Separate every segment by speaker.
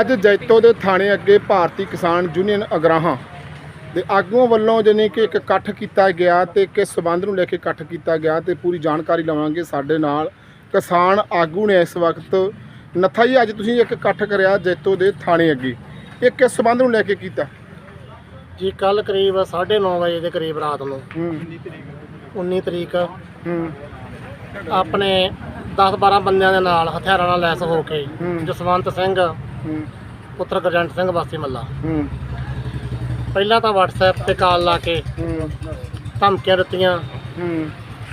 Speaker 1: ਅੱਜ ਜੈਤੋ ਦੇ ਥਾਣੇ ਅੱਗੇ ਭਾਰਤੀ ਕਿਸਾਨ ਯੂਨੀਅਨ ਅਗਰਾਹਾਂ ਦੇ ਆਗੂਆਂ ਵੱਲੋਂ ਜਾਣੀ ਕਿ ਇੱਕ ਇਕੱਠ ਕੀਤਾ ਗਿਆ ਤੇ ਕਿਸ ਸਬੰਧ ਨੂੰ ਲੈ ਕੇ ਇਕੱਠ ਕੀਤਾ ਗਿਆ ਤੇ ਪੂਰੀ ਜਾਣਕਾਰੀ ਲਵਾਂਗੇ ਸਾਡੇ ਨਾਲ ਕਿਸਾਨ ਆਗੂ ਨੇ ਇਸ ਵਕਤ। ਨੱਥਾ ਜੀ ਅੱਜ ਤੁਸੀਂ ਇੱਕ ਇਕੱਠ ਕਰਿਆ ਜੈਤੋ ਦੇ ਥਾਣੇ ਅੱਗੇ। ਇਹ ਕਿਸ ਸਬੰਧ ਨੂੰ ਲੈ ਕੇ ਕੀਤਾ?
Speaker 2: ਜੀ ਕੱਲ ਕਰੀਬ 9:30 ਵਜੇ ਦੇ ਕਰੀਬ ਰਾਤ ਨੂੰ।
Speaker 1: ਹੂੰ।
Speaker 2: 19 ਤਰੀਕ। ਆਪਣੇ 10-12 ਬੰਦਿਆਂ ਦੇ ਨਾਲ ਹਥਿਆਰਾਂ ਨਾਲ ਲੈਸ ਹੋ ਕੇ। ਜਸਵੰਤ ਸਿੰਘ
Speaker 1: ਹੂੰ
Speaker 2: ਪੁੱਤਰ ਗਰਜੰਟ ਸਿੰਘ ਵਾਸੀ ਮੱਲਾ।
Speaker 1: ਹੂੰ।
Speaker 2: ਪਹਿਲਾਂ ਤਾਂ WhatsApp ਤੇ ਕਾਲ ਲਾ ਕੇ
Speaker 1: ਹੂੰ।
Speaker 2: ਧਮਕੀਆਂ ਦਿੱਤੀਆਂ।
Speaker 1: ਹੂੰ।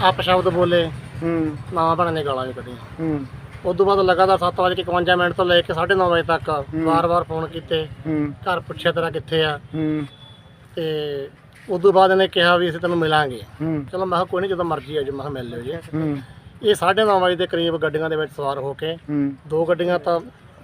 Speaker 2: ਅਪਸ਼ਬਦ ਬੋਲੇ।
Speaker 1: ਹੂੰ।
Speaker 2: ਨਾ ਬਣਨੇ ਗਾਲਾਂ ਵੀ ਕੱਢੀਆਂ।
Speaker 1: ਹੂੰ।
Speaker 2: ਉਸ ਤੋਂ ਬਾਅਦ ਲਗਾਤਾਰ 7:51 ਮਿੰਟ ਤੋਂ ਲੈ ਕੇ 9:30 ਵਜੇ ਤੱਕ ਵਾਰ-ਵਾਰ ਫੋਨ ਕੀਤੇ।
Speaker 1: ਹੂੰ।
Speaker 2: ਘਰ ਪੁੱਛਿਆ ਤੇਰਾ ਕਿੱਥੇ ਆ?
Speaker 1: ਹੂੰ।
Speaker 2: ਤੇ ਉਸ ਤੋਂ ਬਾਅਦ ਇਹਨੇ ਕਿਹਾ ਵੀ ਅਸੀਂ ਤੈਨੂੰ ਮਿਲਾਂਗੇ। ਚਲੋ ਮੈਂ ਕਿਹਾ ਕੋਈ ਨਹੀਂ ਜਦੋਂ ਮਰਜ਼ੀ ਆ ਜੀ ਮੈਂ ਕਿਹਾ ਮਿਲ ਲਿਓ ਜੀ। ਇਹ 9:30 ਵਜੇ ਦੇ ਕਰੀਬ ਗੱਡੀਆਂ ਦੇ ਵਿੱਚ ਸਵਾਰ ਹੋ ਕੇ ਦੋ ਗੱਡੀਆਂ ਤਾਂ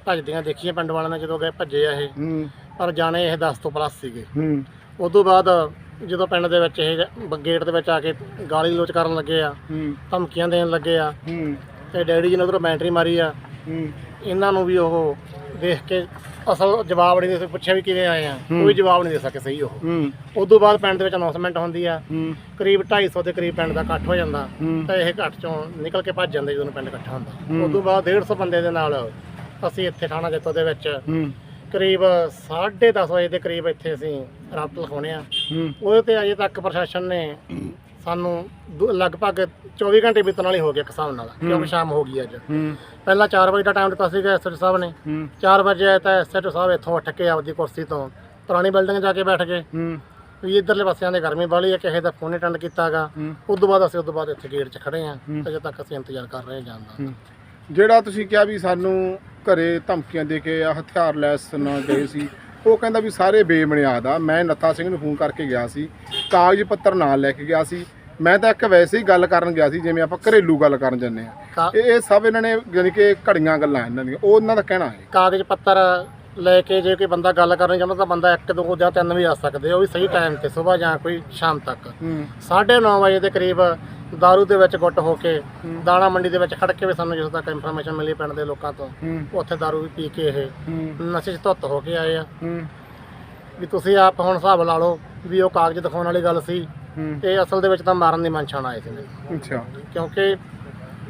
Speaker 2: ਭੱਜਦੀਆਂ ਦੇਖੀਆਂ ਪਿੰਡ ਵਾਲਿਆਂ ਨੇ ਜਦੋਂ ਗਏ ਭੱਜੇ ਆ ਇਹ।
Speaker 1: ਹੂੰ।
Speaker 2: ਪਰ ਜਾਣੇ ਇਹ 10 ਤੋਂ ਪਲੱਸ ਸੀਗੇ।
Speaker 1: ਹੂੰ।
Speaker 2: ਤੋਂ ਬਾਅਦ ਜਦੋਂ ਪਿੰਡ ਦੇ ਵਿੱਚ ਇਹ ਗੇਟ ਦੇ ਵਿੱਚ ਆ ਕੇ ਗਾਲੀ ਲੋਚ ਕਰਨ ਲੱਗੇ ਆ
Speaker 1: ਹੂੰ।
Speaker 2: ਧਮਕੀਆਂ ਦੇਣ ਲੱਗੇ ਆ
Speaker 1: ਹੂੰ।
Speaker 2: ਤੇ ਡੈਡੀ ਜੀ ਨੇ ਉਧਰੋਂ ਬੈਟਰੀ ਮਾਰੀ ਆ।
Speaker 1: ਹੂੰ।
Speaker 2: ਇਹਨਾਂ ਨੂੰ ਵੀ ਉਹ ਦੇਖ ਕੇ ਅਸਲ ਜਵਾਬ ਨਹੀਂ ਦੇ ਸਕੇ ਪੁੱਛਿਆ ਵੀ ਕਿਵੇਂ ਆਏ ਆ। ਕੋਈ ਜਵਾਬ ਨਹੀਂ ਦੇ ਸਕੇ ਸਹੀ ਉਹ।
Speaker 1: ਹੂੰ।
Speaker 2: ਤੋਂ ਬਾਅਦ ਪਿੰਡ ਦੇ ਵਿੱਚ ਅਨਾਉਂਸਮੈਂਟ ਹੁੰਦੀ ਆ।
Speaker 1: ਹੂੰ।
Speaker 2: ਕਰੀਬ 250 ਦੇ ਕਰੀਬ ਪਿੰਡ ਦਾ ਇਕੱਠ ਹੋ ਜਾਂਦਾ। ਤਾਂ ਇਹ ਇਕੱਠ ਚੋਂ ਨਿਕਲ ਕੇ ਭੱਜ ਜਾਂਦੇ ਜਦੋਂ ਪਿੰਡ ਇਕੱਠਾ ਹੁੰਦਾ। ਤੋਂ ਬਾਅਦ 150 ਬੰਦੇ ਦੇ ਨਾਲ ਅਸੀਂ ਇੱਥੇ ਥਾਣਾ ਜੱਤੋ ਦੇ ਵਿੱਚ
Speaker 1: ਹੂੰ।
Speaker 2: ਕਰੀਬ 10:30 ਵਜੇ ਦੇ ਕਰੀਬ ਇੱਥੇ ਅਸੀਂ ਰਾਤ ਲਿਖਾਉਣੇ ਆ।
Speaker 1: ਹੂੰ।
Speaker 2: ਉਹਦੇ ਤੇ ਅਜੇ ਤੱਕ ਪ੍ਰਸ਼ਾਸਨ ਨੇ ਸਾਨੂੰ ਦੁ- ਲਗਭਗ 24 ਘੰਟੇ ਬੀਤਣ ਵਾਲੇ ਹੋ ਗਏ ਇੱਕ ਹਿਸਾਬ ਨਾਲ ਕਿਉਂਕਿ ਸ਼ਾਮ ਹੋ ਗਈ ਅੱਜ।
Speaker 1: ਹੂੰ।
Speaker 2: ਪਹਿਲਾਂ 4 ਵਜੇ ਦਾ ਟਾਈਮ ਦਿੱਤਾ ਸੀਗਾ ਐਸਐਚ ਸਾਹਿਬ ਨੇ।
Speaker 1: ਹੂੰ।
Speaker 2: 4 ਵਜੇ ਆਇਆ ਤਾਂ ਐਸਐਚ ਸਾਹਿਬ ਇੱਥੋਂ ਉੱਠ ਕੇ ਆਪਦੀ ਕੁਰਸੀ ਤੋਂ ਪੁਰਾਣੀ ਬਿਲਡਿੰਗ ਜਾ ਕੇ ਬੈਠ ਗਏ।
Speaker 1: ਹੂੰ।
Speaker 2: ਵੀ ਇਧਰਲੇ ਪਾਸਿਆਂ ਦੇ ਗਰਮੀ ਵਾਲੀ ਹੈ ਕਿਸੇ ਦਾ ਫੋਨ ਅਟੈਂਡ ਕੀਤਾਗਾ।
Speaker 1: ਹੂੰ।
Speaker 2: ਉਸ ਤੋਂ ਬਾਅਦ ਅਸੀਂ ਉਸ ਤੋਂ ਬਾਅਦ ਇੱਥੇ ਗੇਟ 'ਚ ਖੜੇ ਆ। ਅਜੇ ਤੱਕ ਅਸੀਂ ਇੰਤਜ਼ਾਰ ਕਰ ਰਹੇ ਹਾਂ ਜਾਣ ਦਾ।
Speaker 1: ਹੂੰ। ਜਿਹੜਾ ਤੁਸੀਂ ਕਿਹਾ ਵੀ ਸਾਨੂੰ ਘਰੇ ਧਮਕੀਆਂ ਦੇ ਕੇ ਆ ਹਥਿਆਰ ਲੈਸ ਨਾਲ ਗਏ ਸੀ। ਉਹ ਕਹਿੰਦਾ ਵੀ ਸਾਰੇ ਬੇਬੁਨਿਆਦ ਆ। ਮੈਂ ਨੱਥਾ ਸਿੰਘ ਨੂੰ ਫੋਨ ਕਰਕੇ ਗਿਆ ਸੀ। ਕਾਗਜ਼ ਪੱਤਰ ਨਾਲ ਲੈ ਕੇ ਗਿਆ ਸੀ। ਮੈਂ ਤਾਂ ਇੱਕ ਵੈਸੇ ਹੀ ਗੱਲ ਕਰਨ ਗਿਆ ਸੀ ਜਿਵੇਂ ਆਪਾਂ ਘਰੇਲੂ ਗੱਲ ਕਰਨ ਜਾਂਦੇ ਆ ਇਹ ਇਹ ਸਭ ਇਹਨਾਂ ਨੇ ਯਾਨੀ ਕਿ ਘੜੀਆਂ ਗੱਲਾਂ ਇਹਨਾਂ ਦੀਆਂ। ਉਹ ਉਹਨਾਂ ਦਾ ਕਹਿਣਾ ਹੈ।
Speaker 2: ਕਾਗਜ਼ ਪੱਤਰ ਲੈ ਕੇ ਜੇ ਕੋਈ ਬੰਦਾ ਗੱਲ ਕਰਨੀ ਚਾਹੁੰਦਾ ਤਾਂ ਬੰਦਾ ਇੱਕ ਦੋ ਜਾਂ ਤਿੰਨ ਵੀ ਆ ਸਕਦੇ ਉਹ ਵੀ ਸਹੀ ਟਾਈਮ ਤੇ ਸਵੇਰ ਜਾਂ ਕੋਈ ਸ਼ਾਮ ਤੱਕ।
Speaker 1: ਹੂੰ।
Speaker 2: 9:30 ਵਜੇ ਦੇ ਕਰੀਬ ਦਾਰੂ ਦੇ ਵਿੱਚ ਗੁੱਟ ਹੋ ਕੇ ਦਾਣਾ ਮੰਡੀ ਦੇ ਵਿੱਚ ਖੜ ਕੇ ਵੀ ਸਾਨੂੰ ਜਿਸ ਦਾ ਇਨਫੋਰਮੇਸ਼ਨ ਮਿਲੀ ਪਿੰਡ ਦੇ ਲੋਕਾਂ ਤੋਂ ਉੱਥੇ ਦਾਰੂ ਵੀ ਪੀ ਕੇ ਇਹ ਨਸ਼ੇ 'ਚ ਧੁੱਤ ਹੋ ਕੇ ਆਏ ਆ ਵੀ ਤੁਸੀਂ ਆਪ ਹੁਣ ਹਿਸਾਬ ਲਾ ਲਓ ਵੀ ਉਹ ਕਾਗਜ਼ ਦਿਖਾਉਣ ਵਾਲੀ ਗੱਲ ਸੀ ਇਹ ਅਸਲ ਦੇ ਵਿੱਚ ਤਾਂ ਮਾਰਨ ਦੀ ਮਨਸ਼ਾ ਆਏ ਸੀ ਕਿਉਂਕਿ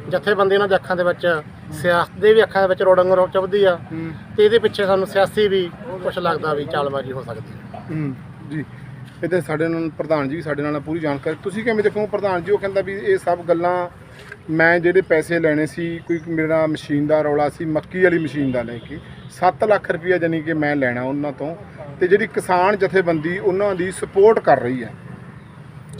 Speaker 2: ਜਥੇਬੰਦੀ ਉਹਨਾਂ ਦੇ ਅੱਖਾਂ ਦੇ ਵਿੱਚ ਸਿਆਸਤ ਦੇ ਵੀ ਅੱਖਾਂ ਦੇ ਵਿੱਚ ਰੋੜੰਗ ਰੋੜ ਚੁੱਭਦੀ ਆ ਤੇ ਇਹਦੇ ਪਿੱਛੇ ਸਾਨੂੰ ਸਿਆਸੀ ਵੀ ਕੁਝ ਲੱਗਦਾ ਵੀ ਚਾਲਬਾਜ਼ੀ ਹੋ ਸਕਦੀ ਹੈ
Speaker 1: ਇਹਦੇ ਸਾਡੇ ਨਾਲ ਪ੍ਰਧਾਨ ਜੀ ਵੀ ਸਾਡੇ ਨਾਲ ਪੂਰੀ ਜਾਣਕਾਰੀ। ਤੁਸੀਂ ਕਿਵੇਂ ਦੇਖੋ ਪ੍ਰਧਾਨ ਜੀ ਉਹ ਕਹਿੰਦਾ ਵੀ ਇਹ ਸਭ ਗੱਲਾਂ ਮੈਂ ਜਿਹੜੇ ਪੈਸੇ ਲੈਣੇ ਸੀ ਕੋਈ ਮੇਰਾ ਮਸ਼ੀਨ ਦਾ ਰੌਲਾ ਸੀ ਮੱਕੀ ਵਾਲੀ ਮਸ਼ੀਨ ਦਾ ਲੈ ਕੇ 7 ਲੱਖ ਰੁਪਈਆ ਜਾਨੀ ਕਿ ਮੈਂ ਲੈਣਾ ਉਹਨਾਂ ਤੋਂ। ਤੇ ਜਿਹੜੀ ਕਿਸਾਨ ਜਥੇਬੰਦੀ ਉਹਨਾਂ ਦੀ ਸਪੋਰਟ ਕਰ ਰਹੀ ਹੈ।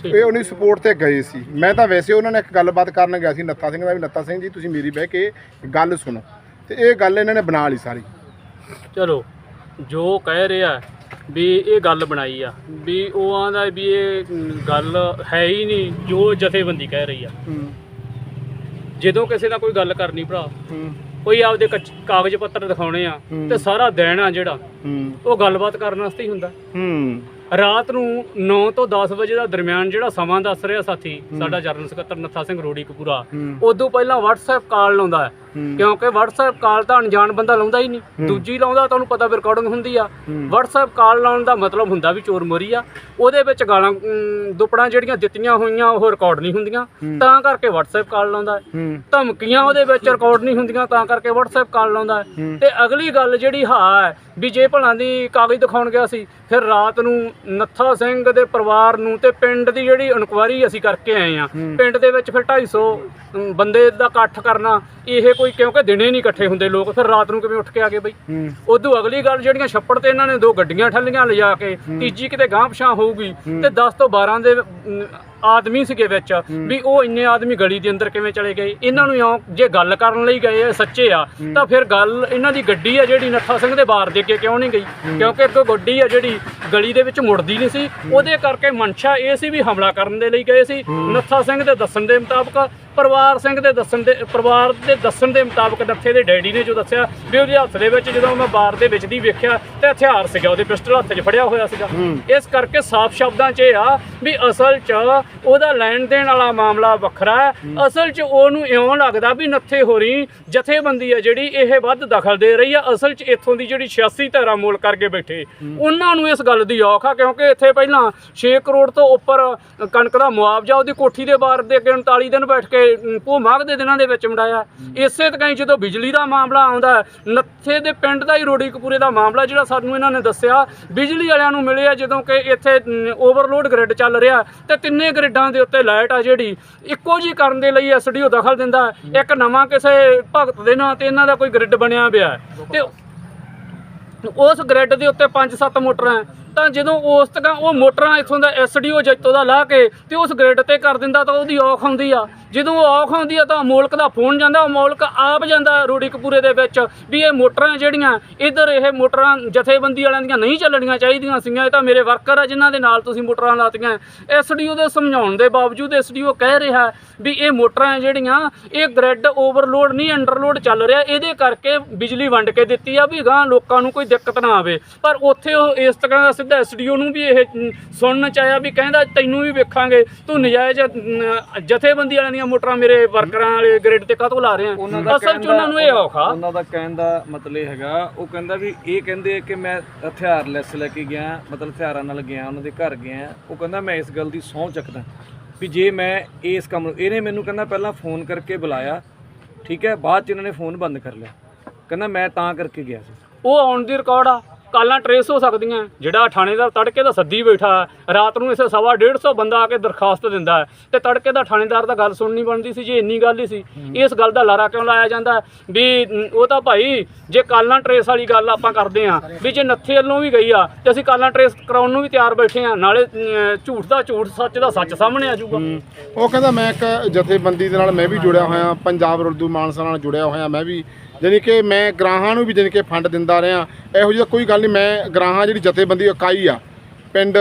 Speaker 1: ਇਹ ਉਹਨੀ ਸਪੋਰਟ ਤੇ ਗਏ ਸੀ। ਮੈਂ ਤਾਂ ਵੈਸੇ ਉਹਨਾਂ ਨੇ ਇੱਕ ਗੱਲਬਾਤ ਕਰਨ ਗਿਆ ਸੀ ਨੱਥਾ ਸਿੰਘ ਦਾ ਵੀ ਨੱਥਾ ਸਿੰਘ ਜੀ ਤੁਸੀਂ ਮੇਰੀ ਬਹਿ ਕੇ ਗੱਲ ਸੁਣੋ। ਤੇ ਇਹ ਗੱਲ ਇਹਨਾਂ ਨੇ ਬਣਾ ਲਈ ਸਾਰੀ।
Speaker 3: ਚਲੋ ਜੋ ਕਹਿ ਰਿਹਾ ਵੀ ਇਹ ਗੱਲ ਬਣਾਈ ਆ ਵੀ ਉਹ ਆਂਦਾ ਵੀ ਇਹ ਗੱਲ ਹੈ ਹੀ ਨਹੀਂ ਜੋ ਜਥੇਬੰਦੀ ਕਹਿ ਰਹੀ ਆ। ਜਦੋਂ ਕਿਸੇ ਨਾਲ ਕੋਈ ਗੱਲ ਕਰਨੀ ਭਰਾ ਕੋਈ ਆਪਦੇ ਕੱਚ- ਕਾਗਜ਼ ਪੱਤਰ ਦਿਖਾਉਣੇ ਆ। ਤੇ ਸਾਰਾ ਆ ਜਿਹੜਾ ਉਹ ਗੱਲਬਾਤ ਕਰਨ ਵਾਸਤੇ ਹੀ ਹੁੰਦਾ।
Speaker 1: ਹੂੰ।
Speaker 3: ਰਾਤ ਨੂੰ 9 ਤੋਂ 10 ਵਜੇ ਦਾ ਦਰਮਿਆਨ ਜਿਹੜਾ ਸਮਾਂ ਦੱਸ ਰਿਹਾ ਸਾਥੀ ਸਾਡਾ ਜਰਨਲ ਸਕੱਤਰ ਨੱਥਾ ਸਿੰਘ ਰੋੜੀ ਕਪੂਰਾ ਉਦੋਂ ਪਹਿਲਾਂ WhatsApp ਕਾਲ ਲਾਉਂਦਾ ਹੈ। ਕਿਉਂਕਿ WhatsApp ਕਾਲ ਤਾਂ ਅਣਜਾਣ ਬੰਦਾ ਲਾਉਂਦਾ ਹੀ ਨਹੀਂ। ਦੂਜੀ ਲਾਉਂਦਾ ਤੁਹਾਨੂੰ ਪਤਾ ਵੀ ਰਿਕਾਰਡਿੰਗ ਹੁੰਦੀ ਆ। WhatsApp ਕਾਲ ਲਾਉਣ ਦਾ ਮਤਲਬ ਹੁੰਦਾ ਵੀ ਚੋਰ ਮੋਰੀ ਆ। ਉਹਦੇ ਵਿੱਚ ਗਾਲਾਂ ਦੁਪੜਾਂ ਜਿਹੜੀਆਂ ਦਿੱਤੀਆਂ ਹੋਈਆਂ ਉਹ ਰਿਕਾਰਡ ਨਹੀਂ ਹੁੰਦੀਆਂ। ਤਾਂ ਕਰਕੇ WhatsApp ਕਾਲ ਲਾਉਂਦਾ ਧਮਕੀਆਂ ਉਹਦੇ ਵਿੱਚ ਰਿਕਾਰਡ ਨਹੀਂ ਹੁੰਦੀਆਂ ਤਾਂ ਕਰਕੇ WhatsApp ਕਾਲ ਲਾਉਂਦਾ ਤੇ ਅਗਲੀ ਗੱਲ ਜਿਹੜੀ ਹਾਂ ਹੈ ਵੀ ਜੇ ਭਲਾਂ ਦੀ ਕਾਗਜ਼ ਦਿਖਾਉਣ ਗਿਆ ਸੀ ਫਿਰ ਰਾਤ ਨੂੰ ਨੱਥਾ ਸਿੰਘ ਦੇ ਪਰਿਵਾਰ ਨੂੰ ਤੇ ਪਿੰਡ ਦੀ ਜਿਹੜੀ ਇਨਕੁਆਇਰੀ ਅਸੀਂ ਕਰਕੇ ਆਏ ਆ ਪਿੰਡ ਦੇ ਵਿੱਚ ਫਿਰ 250 ਅਮ, ਬੰਦੇ ਦਾ ਇਕੱਠ ਕਰਨਾ ਇਹ ਕੋਈ ਕਿਉਂਕਿ ਦਿਨੇ ਨਹੀਂ ਇਕੱਠੇ ਹੁੰਦੇ ਲੋਕ ਫਿਰ ਰਾਤ ਨੂੰ ਕਿਵੇਂ ਉੱਠ ਕੇ ਆ ਗਏ ਬਈ? ਉਦੋਂ ਅਗਲੀ ਗੱਲ ਜਿਹੜੀਆਂ ਛੱਪੜ ਤੇ ਇਹਨਾਂ ਨੇ ਦੋ ਗੱਡੀਆਂ ਠੱਲੀਆਂ ਲਿਜਾ ਕੇ ਤੀਜੀ ਕਿਤੇ ਗਾਂਹ ਪਛਾਂ ਹੋਊਗੀ ਤੇ 10 ਤੋਂ 12 ਦੇ ਆਦਮੀ ਸੀਗੇ ਵਿੱਚ ਵੀ ਉਹ ਇੰਨੇ ਆਦਮੀ ਗਲੀ ਦੇ ਅੰਦਰ ਕਿਵੇਂ ਚਲੇ ਗਏ? ਇਹਨਾਂ ਨੂੰ ਇਉਂ ਜੇ ਗੱਲ ਕਰਨ ਲਈ ਗਏ ਆ, ਸੱਚੇ ਆ ਤਾਂ ਫਿਰ ਗੱਲ ਇਹਨਾਂ ਦੀ ਗੱਡੀ ਆ ਜਿਹੜੀ ਨੱਥਾ ਸਿੰਘ ਦੇ ਬਾਰ ਦੇ ਅੱਗੇ ਕਿਉਂ ਨਹੀਂ ਗਈ? ਕਿਉਂਕਿ ਇੱਕ ਗੱਡੀ ਆ ਜਿਹੜੀ ਗਲੀ ਦੇ ਵਿੱਚ ਮੁੜਦੀ ਨਹੀਂ ਸੀ। ਉਹਦੇ ਕਰਕੇ ਮਨਸ਼ਾ ਇਹ ਸੀ ਵੀ ਹਮਲਾ ਕਰਨ ਦੇ ਲਈ ਗਏ ਸੀ। ਨੱਥਾ ਸਿੰਘ ਦੇ ਦੱਸਣ ਦੇ ਮੁਤਾਬਕ ਪਰਿਵਾਰ ਸਿੰਘ ਦੇ ਦੱਸਣ ਦੇ ਪਰਿਵਾਰ ਦੇ ਦੱਸਣ ਦੇ ਮੁਤਾਬਕ ਨੱਥੇ ਦੇ ਡੈਡੀ ਨੇ ਜੋ ਦੱਸਿਆ ਵੀ ਉਹਦੇ ਹੱਥ ਦੇ ਵਿੱਚ ਜਦੋਂ ਮੈਂ ਬਾਰ ਦੇ ਵਿੱਚ ਦੀ ਵੇਖਿਆ ਤੇ ਹਥਿਆਰ ਸੀਗਾ ਉਹਦੇ ਪਿਸਟਲ ਹੱਥ 'ਚ ਫੜਿਆ ਹੋਇਆ ਸੀਗਾ। ਇਸ ਕਰਕੇ ਸਾਫ਼ ਸ਼ਬਦਾਂ 'ਚ ਇਹ ਆ ਵੀ ਅਸਲ 'ਚ ਉਹਦਾ ਲੈਣ ਦੇਣ ਵਾਲਾ ਮਾਮਲਾ ਵੱਖਰਾ ਹੈ। ਅਸਲ 'ਚ ਉਹਨੂੰ ਇਉਂ ਲੱਗਦਾ ਵੀ ਨੱਥੇ ਹੋਰੀ ਜਥੇਬੰਦੀ ਹੈ ਜਿਹੜੀ ਇਹ ਵੱਧ ਦਖਲ ਦੇ ਰਹੀ ਆ ਅਸਲ 'ਚ ਇੱਥੋਂ ਦੀ ਜਿਹੜੀ 86 ਧਾਰਾ ਮੋਲ ਕਰਕੇ ਬੈਠੇ। ਉਹਨਾਂ ਨੂੰ ਇਸ ਗੱਲ ਦੀ ਔਖ ਆ ਕਿਉਂਕਿ ਇੱਥੇ ਪਹਿਲਾਂ 6 ਕਰੋੜ ਤੋਂ ਉੱਪਰ ਕਣਕ ਦਾ ਮੁਆਵਜ਼ਾ ਉਹਦੀ ਕੋਠੀ ਦੇ ਬਾਰ ਦੇ ਅੱਗੇ 39 ਦਿਨ ਬੈਠ ਕੇ ਅਮ, ਭੂ ਮਾਘ ਦੇ ਦਿਨਾਂ ਦੇ ਵਿੱਚ ਮੜਾਇਆ। ਇਸੇ ਤਰ੍ਹਾਂ ਜਦੋਂ ਬਿਜਲੀ ਦਾ ਮਾਮਲਾ ਆਉਂਦਾ ਨੱਥੇ ਦੇ ਪਿੰਡ ਦਾ ਹੀ ਰੋੜੀ ਕਪੂਰੇ ਦਾ ਮਾਮਲਾ ਜਿਹੜਾ ਸਾਨੂੰ ਇਹਨਾਂ ਨੇ ਦੱਸਿਆ ਬਿਜਲੀ ਵਾਲਿਆਂ ਨੂੰ ਮਿਲਿਆ ਜਦੋਂ ਕਿ ਇੱਥੇ ਓਵਰਲੋਡ ਗ੍ਰਿਡ ਚੱਲ ਰਿਹਾ ਤੇ ਤਿੰਨੇ ਗ੍ਰਿਡਾਂ ਦੇ ਉੱਤੇ ਲਾਈਟ ਆ ਜਿਹੜੀ ਇੱਕੋ ਜੀ ਕਰਨ ਦੇ ਲਈ ਐਸਡੀਓ ਦਖਲ ਦਿੰਦਾ ਇੱਕ ਨਵਾਂ ਕਿਸੇ ਭਗਤ ਦੇ ਨਾਂ ਤੇ ਇਹਨਾਂ ਦਾ ਕੋਈ ਗ੍ਰਿਡ ਬਣਿਆ ਪਿਆ ਹੈ। ਤੇ ਉਸ ਗ੍ਰਿਡ ਦੇ ਉੱਤੇ 5-7 ਮੋਟਰਾਂ ਤਾਂ ਜਦੋਂ ਉਸ ਤੱਕ ਉਹ ਮੋਟਰਾਂ ਇਥੋਂ ਦਾ ਐਸਡੀਓ ਜੱਤੋ ਦਾ ਲਾ ਕੇ ਤੇ ਉਸ ਗ੍ਰਿਡ ਤੇ ਕਰ ਦਿੰਦਾ ਤਾਂ ਉਹਦੀ ਔਖ ਹੁੰਦੀ ਆ। ਜਦੋਂ ਔਖ ਆਉਂਦੀ ਆ ਤਾਂ ਮੋਲਕ ਦਾ ਫੋਨ ਜਾਂਦਾ, ਉਹ ਮੋਲਕ ਆਪ ਜਾਂਦਾ ਰੋੜੀ ਕਪੂਰੇ ਦੇ ਵਿੱਚ ਵੀ ਇਹ ਮੋਟਰਾਂ ਜਿਹੜੀਆਂ, ਇਧਰ ਇਹ ਮੋਟਰਾਂ ਜਥੇਬੰਦੀ ਵਾਲਿਆਂ ਦੀਆਂ ਨਹੀਂ ਚੱਲਣੀਆਂ ਚਾਹੀਦੀਆਂ ਸੀਗੀਆਂ, ਇਹ ਤਾਂ ਮੇਰੇ ਵਰਕਰ ਆ ਜਿਨ੍ਹਾਂ ਦੇ ਨਾਲ ਤੁਸੀਂ ਮੋਟਰਾਂ ਲਾਤੀਆਂ। ਐਸਡੀਓ ਦੇ ਸਮਝਾਉਣ ਦੇ ਬਾਵਜੂਦ ਐਸਡੀਓ ਕਹਿ ਰਿਹਾ ਵੀ ਇਹ ਮੋਟਰਾਂ ਜਿਹੜੀਆਂ, ਇਹ ਗ੍ਰਿਡ ਓਵਰਲੋਡ ਨਹੀਂ ਅੰਡਰਲੋਡ ਚੱਲ ਰਿਹਾ, ਇਹਦੇ ਕਰਕੇ ਬਿਜਲੀ ਵੰਡ ਕੇ ਦਿੱਤੀ ਆ ਵੀ ਗਾਂ ਲੋਕਾਂ ਨੂੰ ਕੋਈ ਦਿੱਕਤ ਨਾ ਆਵੇ। ਪਰ ਉੱਥੇ ਉਹ ਇਸ ਤਰ੍ਹਾਂ ਦਾ ਸਿੱਧਾ ਐਸਡੀਓ ਨੂੰ ਵੀ ਇਹ ਸੁਣਨ ਚ ਆਇਆ ਵੀ ਕਹਿੰਦਾ, ਤੈਨੂੰ ਵੀ ਵੇਖਾਂਗੇ, ਤੂੰ ਨਜਾਇਜ਼ ਜਥੇਬੰਦੀ ਵਾਲਿਆਂ ਦੀਆਂ ਮੋਟਰਾਂ ਮੇਰੇ ਵਰਕਰਾਂ ਵਾਲੇ ਗ੍ਰਿਡ ਤੇ ਕਾਹਤੋਂ ਲਾ ਰਿਹਾ
Speaker 4: ਦਾ
Speaker 3: ਅਸਲ ਚ ਉਹਨਾਂ ਨੂੰ ਇਹ ਔਖਾ।
Speaker 4: ਉਹਨਾਂ ਦਾ ਕਹਿਣ ਦਾ ਮਤਲਬ ਇਹ ਹੈਗਾ ਉਹ ਕਹਿੰਦਾ ਵੀ ਇਹ ਕਹਿੰਦੇ ਕਿ ਮੈਂ ਹਥਿਆਰ ਲੈਸ ਲੈ ਕੇ ਗਿਆ ਮਤਲਬ ਹਥਿਆਰਾਂ ਨਾਲ ਗਿਆ ਉਹਨਾਂ ਦੇ ਘਰ ਗਿਆ। ਉਹ ਕਹਿੰਦਾ ਮੈਂ ਇਸ ਗੱਲ ਦੀ ਸਹੁੰ ਚੱਕਦਾ ਵੀ ਜੇ ਮੈਂ ਇਸ ਕੰਮ ਨੂੰ ਇਹਨੇ ਮੈਨੂੰ ਕਹਿੰਦਾ ਪਹਿਲਾਂ ਫੋਨ ਕਰਕੇ ਬੁਲਾਇਆ ਠੀਕ ਹੈ? ਬਾਅਦ ਚ ਇਹਨਾਂ ਨੇ ਫੋਨ ਬੰਦ ਕਰ ਲਿਆ। ਕਹਿੰਦਾ ਮੈਂ ਤਾਂ ਕਰਕੇ ਗਿਆ ਸੀ।
Speaker 3: ਉਹ ਆਨ ਦੀ ਰਿਕਾਰਡ ਆ। ਕਾਲਾਂ ਟਰੇਸ ਹੋ ਸਕਦੀਆਂ ਜਿਹੜਾ ਥਾਣੇਦਾਰ ਤੜਕੇ ਦਾ ਸੱਦੀ ਬੈਠਾ ਰਾਤ ਨੂੰ ਇਸੇ ਸਵਾ 150 ਬੰਦਾ ਆ ਕੇ ਦਰਖਾਸਤ ਦਿੰਦਾ ਤੇ ਤੜਕੇ ਦਾ ਥਾਣੇਦਾਰ ਦਾ ਗੱਲ ਸੁਣਨੀ ਬਣਦੀ ਸੀ ਜੇ ਇੰਨੀ ਗੱਲ ਹੀ ਸੀ। ਇਸ ਗੱਲ ਦਾ ਲਾਰਾ ਕਿਉਂ ਲਾਇਆ ਜਾਂਦਾ? ਵੀ ਉਹ ਤਾਂ ਭਾਈ ਜੇ ਕਾਲਾਂ ਟਰੇਸ ਵਾਲੀ ਗੱਲ ਆਪਾਂ ਕਰਦੇ ਆ ਵੀ ਜੇ ਨੱਥੇ ਵੱਲੋਂ ਵੀ ਗਈ ਆ ਤੇ ਅਸੀਂ ਕਾਲਾਂ ਟਰੇਸ ਕਰਾਉਣ ਨੂੰ ਵੀ ਤਿਆਰ ਬੈਠੇ ਆ ਨਾਲੇ ਝੂਠ ਦਾ ਝੂਠ ਸੱਚ ਦਾ ਸੱਚ ਸਾਹਮਣੇ ਆ ਜਾਊਗਾ।
Speaker 1: ਉਹ ਕਹਿੰਦਾ ਮੈਂ ਇੱਕ ਜਥੇਬੰਦੀ ਦੇ ਨਾਲ ਮੈਂ ਵੀ ਜੁੜਿਆ ਹੋਇਆ ਪੰਜਾਬ ਉਰਦੂ ਮਾਨਸਾ ਨਾਲ ਜੁੜਿਆ ਹੋਇਆ ਮੈਂ ਵੀ ਜਾਣੀ ਕਿ ਮੈਂ ਗ੍ਰਾਹਾਂ ਨੂੰ ਵੀ ਜਾਣੀ ਕਿ ਫੰਡ ਦਿੰਦਾ ਰਿਹਾ। ਇਹੋ ਜਿਹੀ ਕੋਈ ਗੱਲ ਨਹੀਂ ਮੈਂ ਗ੍ਰਾਹਾਂ ਜਿਹੜੀ ਜਥੇਬੰਦੀ ਇਕਾਈ ਆ ਪਿੰਡ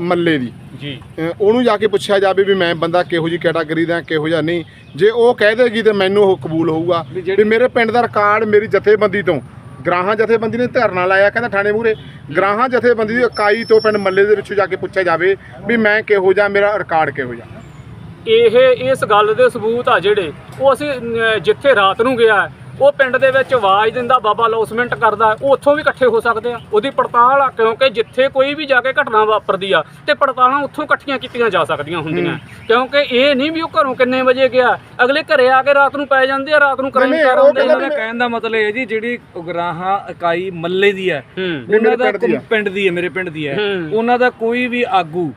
Speaker 1: ਮੱਲੇ ਦੀ।
Speaker 3: ਜੀ।
Speaker 1: ਉਹਨੂੰ ਜਾ ਕੇ ਪੁੱਛਿਆ ਜਾਵੇ ਵੀ ਮੈਂ ਬੰਦਾ ਕਿਹੋ ਜੀ ਕੈਟਾਗਰੀ ਦਾ ਕਿਹੋ ਜਿਹਾ ਨਹੀਂ। ਜੇ ਉਹ ਕਹਿ ਦੇਗੀ ਤੇ ਮੈਨੂੰ ਉਹ ਕਬੂਲ ਹੋਊਗਾ
Speaker 4: ਵੀ
Speaker 1: ਮੇਰੇ ਪਿੰਡ ਦਾ ਰਿਕਾਰਡ ਮੇਰੀ ਜਥੇਬੰਦੀ ਤੋਂ। ਗ੍ਰਾਹਾਂ ਜਥੇਬੰਦੀ ਨੇ ਧਰਨਾ ਲਾਇਆ ਕਹਿੰਦਾ ਥਾਣੇ ਮੂਹਰੇ। ਗ੍ਰਾਹਾਂ ਜਥੇਬੰਦੀ ਦੀ ਇਕਾਈ ਤੋਂ ਪਿੰਡ ਮੱਲੇ ਦੇ ਵਿੱਚੋਂ ਜਾ ਕੇ ਪੁੱਛਿਆ ਜਾਵੇ ਵੀ ਮੈਂ ਕਿਹੋ ਜਿਹਾ ਮੇਰਾ ਰਿਕਾਰਡ ਕਿਹੋ ਜਿਹਾ।
Speaker 3: ਇਹ ਇਸ ਗੱਲ ਦੇ ਸਬੂਤ ਆ ਜਿਹੜੇ। ਉਹ ਅਸੀਂ ਜਿੱਥੇ ਰਾਤ ਨੂੰ ਗਿਆ ਉਹ ਪਿੰਡ ਦੇ ਵਿੱਚ ਆਵਾਜ਼ ਦਿੰਦਾ ਬਾਬਾ ਲੌਸਮੈਂਟ ਕਰਦਾ ਉਹ ਉੱਥੋਂ ਵੀ ਇਕੱਠੇ ਹੋ ਸਕਦੇ ਆ। ਉਹਦੀ ਪੜਤਾਲ ਆ ਕਿਉਂਕਿ ਜਿੱਥੇ ਕੋਈ ਵੀ ਜਾ ਕੇ ਘਟਨਾ ਵਾਪਰਦੀ ਆ ਤੇ ਪੜਤਾਲਾਂ ਉੱਥੋਂ ਇਕੱਠੀਆਂ ਕੀਤੀਆਂ ਜਾ ਸਕਦੀਆਂ ਹੁੰਦੀਆਂ। ਕਿਉਂਕਿ ਇਹ ਨਹੀਂ ਵੀ ਉਹ ਘਰੋਂ ਕਿੰਨੇ ਵਜੇ ਗਿਆ ਅਗਲੇ ਘਰੇ ਆ ਕੇ ਰਾਤ ਨੂੰ ਪੈ ਜਾਂਦੇ ਆ ਰਾਤ ਨੂੰ ਕ੍ਰਾਈਮ
Speaker 1: ਨਹੀਂ,
Speaker 3: ਕਰ
Speaker 1: ਉਹ
Speaker 3: ਆਉਂਦੇ
Speaker 1: ਕਹਿੰਦਾ
Speaker 4: ਇਹਨਾਂ ਦਾ ਕਹਿਣ ਦਾ ਮਤਲਬ ਇਹ ਜੀ ਜਿਹੜੀ ਉਗਰਾਹਾਂ ਇਕਾਈ ਮੱਲੇ ਦੀ ਹੈ ਉਹਨਾਂ ਦਾ
Speaker 1: ਪਿੰਡ ਦੀ ਆ।
Speaker 4: ਹੈ ਮੇਰੇ ਪਿੰਡ ਦੀ ਹੈ। ਉਹਨਾਂ ਦਾ ਕੋਈ ਵੀ ਆਗੂ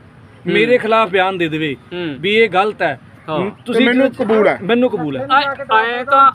Speaker 4: ਮੇਰੇ ਖਿਲਾਫ ਬਿਆਨ ਦੇ ਦੇਵੇ ਵੀ ਇਹ ਗਲਤ ਹੈ।
Speaker 3: ਹਾਂ।
Speaker 1: ਤੇ ਮੈਨੂੰ ਕਬੂਲ ਹੈ।
Speaker 4: ਮੈਨੂੰ ਕਬੂਲ ਹੈ।
Speaker 3: ਐ ਤਾਂ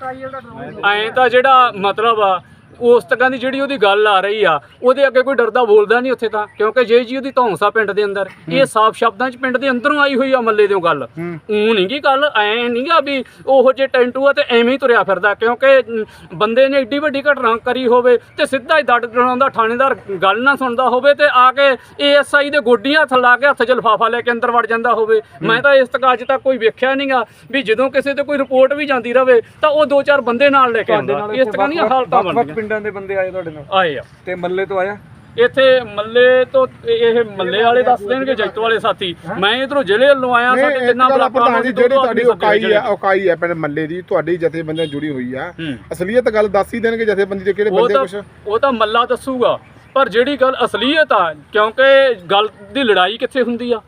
Speaker 3: ਐ ਤਾਂ ਜਿਹੜਾ ਮਤਲਬ ਆ ਉਸ ਤੱਕਾਂ ਦੀ ਜਿਹੜੀ ਉਹਦੀ ਗੱਲ ਆ ਰਹੀ ਆ ਉਹਦੇ ਅੱਗੇ ਕੋਈ ਡਰਦਾ ਬੋਲਦਾ ਨਹੀਂ ਉੱਥੇ ਤਾਂ ਕਿਉਂਕਿ ਜੇ ਜੀ ਉਹਦੀ ਧੌਂਸਾ ਪਿੰਡ ਦੇ ਅੰਦਰ ਇਹ ਸਾਫ਼ ਸ਼ਬਦਾਂ 'ਚ ਪਿੰਡ ਦੇ ਅੰਦਰੋਂ ਆਈ ਹੋਈ ਆ ਮੱਲੇ ਦਿਓ ਗੱਲ। ਉਹ ਨਹੀਂ ਗੀ ਗੱਲ ਐ ਨਹੀਂ ਗਾ ਵੀ ਉਹੋ ਜੇ ਟੈਂਟੂ ਆ ਤੇ ਐਵੇਂ ਹੀ ਤੁਰਿਆ ਫਿਰਦਾ ਕਿਉਂਕਿ ਬੰਦੇ ਨੇ ਏਡੀ ਵੱਡੀ ਘਟਨਾ ਕਰੀ ਹੋਵੇ ਤੇ ਸਿੱਧਾ ਹੀ ਡੱਡ ਡਰਾਉਂਦਾ ਥਾਣੇਦਾਰ ਗੱਲ ਨਾ ਸੁਣਦਾ ਹੋਵੇ ਤੇ ਆ ਕੇ ਏਐਸਆਈ ਦੇ ਗੋਡੀਆਂ ਹੱਥ ਲਾ ਕੇ ਹੱਥ 'ਚ ਲਿਫਾਫਾ ਲੈ ਕੇ ਅੰਦਰ ਵੜ ਜਾਂਦਾ ਹੋਵੇ। ਮੈਂ ਤਾਂ ਇਸ ਤੱਕ ਅੱਜ ਤੱਕ ਕੋਈ ਵੇਖਿਆ ਨਹੀਂਗਾ ਵੀ ਜਦੋਂ ਕਿਸੇ ਤੇ ਕੋਈ ਰਿਪੋਰਟ ਵੀ ਜਾਂਦੀ ਰਵੇ ਤਾਂ ਉਹ ਦੋ ਚਾਰ ਬੰਦੇ ਨਾਲ ਲੈ ਕੇ ਆਉਂਦਾ। ਇਸ ਤਰ੍ਹਾਂ ਦੀਆਂ ਹਾਲਤਾਂ ਬਣਦੀਆਂ।
Speaker 4: ਪਿੰਡਾਂ ਦੇ ਬੰਦੇ ਆਏ ਤੁਹਾਡੇ ਨਾਲ?
Speaker 3: ਆਏ ਆ।
Speaker 4: ਤੇ ਮੱਲੇ ਤੋਂ ਆਇਆ?
Speaker 3: ਇੱਥੇ ਮੱਲੇ ਤੋਂ ਇਹ ਮੱਲੇ ਵਾਲੇ ਦੱਸ ਦੇਣਗੇ ਜੈਤੋ ਵਾਲੇ ਸਾਥੀ। ਮੈਂ ਇਧਰੋਂ ਜ਼ਿਲ੍ਹੇ ਵੱਲੋਂ ਆਇਆ ਸਾਡੇ ਤਿੰਨਾਂ ਬਲਾਕਾਂ ਨੂੰ
Speaker 1: ਜਿਹੜੀ ਤੁਹਾਡੀ ਇਕਾਈ ਆ ਇਕਾਈ ਆ ਪਿੰਡ ਮੱਲੇ ਦੀ ਤੁਹਾਡੀ ਜਥੇਬੰਦੀਆਂ ਜੁੜੀ ਹੋਈ ਆ। ਅਸਲੀਅਤ ਗੱਲ ਦੱਸ ਹੀ ਦੇਣਗੇ ਜਥੇਬੰਦੀ ਦੇ ਕਿਹੜੇ ਬੰਦੇ ਕੁਛ?
Speaker 3: ਉਹ ਤਾਂ ਮੱਲਾ ਦੱਸੂਗਾ ਪਰ ਜਿਹੜੀ ਗੱਲ ਅਸਲੀਅਤ ਆ ਕਿਉਂਕਿ ਗੱਲ ਦੀ ਲੜਾਈ ਕਿੱਥੇ ਹੁੰਦੀ ਆ?